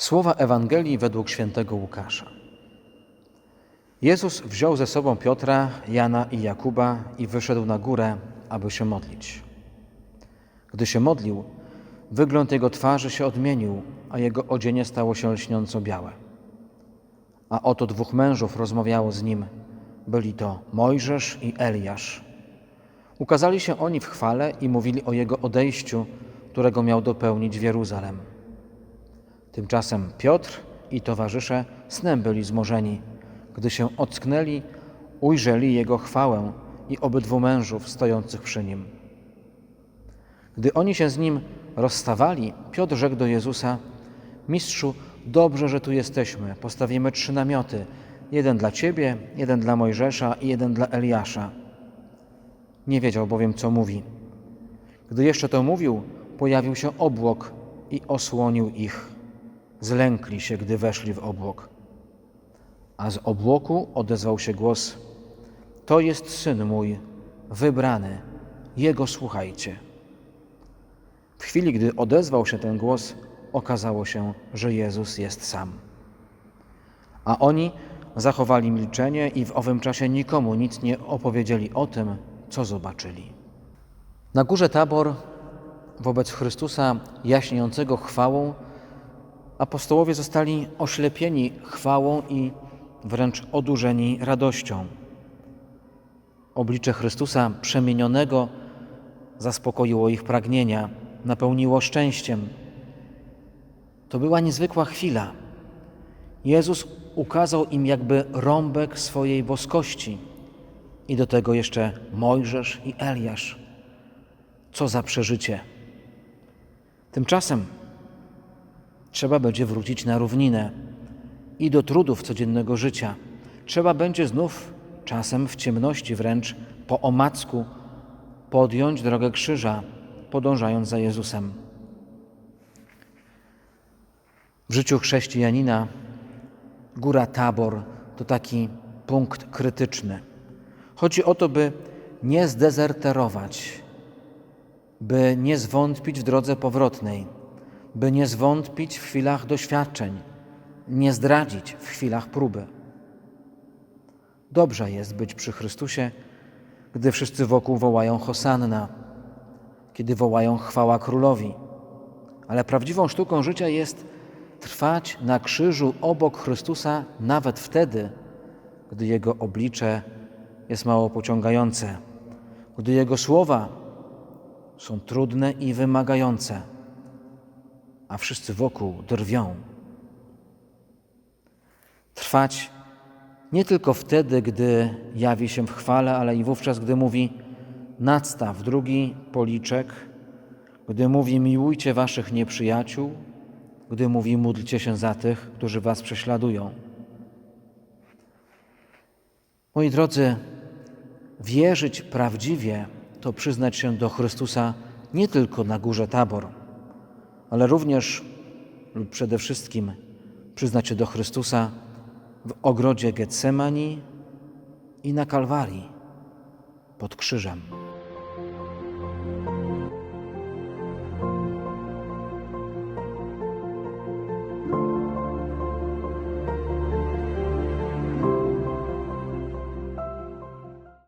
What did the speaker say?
Słowa Ewangelii według świętego Łukasza. Jezus wziął ze sobą Piotra, Jana i Jakuba i wyszedł na górę, aby się modlić. Gdy się modlił, wygląd jego twarzy się odmienił, a jego odzienie stało się lśniąco białe. A oto dwóch mężów rozmawiało z nim. Byli to Mojżesz i Eliasz. Ukazali się oni w chwale i mówili o jego odejściu, którego miał dopełnić w Jeruzalem. Tymczasem Piotr i towarzysze snem byli zmorzeni. Gdy się ocknęli, ujrzeli jego chwałę i obydwu mężów stojących przy nim. Gdy oni się z nim rozstawali, Piotr rzekł do Jezusa: Mistrzu, dobrze, że tu jesteśmy. Postawimy trzy namioty: jeden dla ciebie, jeden dla Mojżesza i jeden dla Eliasza. Nie wiedział bowiem, co mówi. Gdy jeszcze to mówił, pojawił się obłok i osłonił ich. Zlękli się, gdy weszli w obłok. A z obłoku odezwał się głos: To jest syn mój, wybrany, jego słuchajcie. W chwili, gdy odezwał się ten głos, okazało się, że Jezus jest sam. A oni zachowali milczenie i w owym czasie nikomu nic nie opowiedzieli o tym, co zobaczyli. Na górze Tabor, wobec Chrystusa jaśniejącego chwałą, apostołowie zostali oślepieni chwałą i wręcz odurzeni radością. Oblicze Chrystusa przemienionego zaspokoiło ich pragnienia, napełniło szczęściem. To była niezwykła chwila. Jezus ukazał im jakby rąbek swojej boskości i do tego jeszcze Mojżesz i Eliasz. Co za przeżycie! Tymczasem trzeba będzie wrócić na równinę i do trudów codziennego życia. Trzeba będzie znów, czasem w ciemności wręcz, po omacku, podjąć drogę krzyża, podążając za Jezusem. W życiu chrześcijanina góra Tabor to taki punkt krytyczny. Chodzi o to, by nie zdezerterować, by nie zwątpić w drodze powrotnej, by nie zwątpić w chwilach doświadczeń, nie zdradzić w chwilach próby. Dobrze jest być przy Chrystusie, gdy wszyscy wokół wołają Hosanna, kiedy wołają chwała królowi. Ale prawdziwą sztuką życia jest trwać na krzyżu obok Chrystusa nawet wtedy, gdy Jego oblicze jest mało pociągające, gdy Jego słowa są trudne i wymagające, a wszyscy wokół drwią. Trwać nie tylko wtedy, gdy jawi się w chwale, ale i wówczas, gdy mówi nadstaw, drugi policzek, gdy mówi miłujcie waszych nieprzyjaciół, gdy mówi módlcie się za tych, którzy was prześladują. Moi drodzy, wierzyć prawdziwie to przyznać się do Chrystusa nie tylko na górze Tabor, ale również lub przede wszystkim przyznać się do Chrystusa w ogrodzie Getsemani i na Kalwarii pod krzyżem.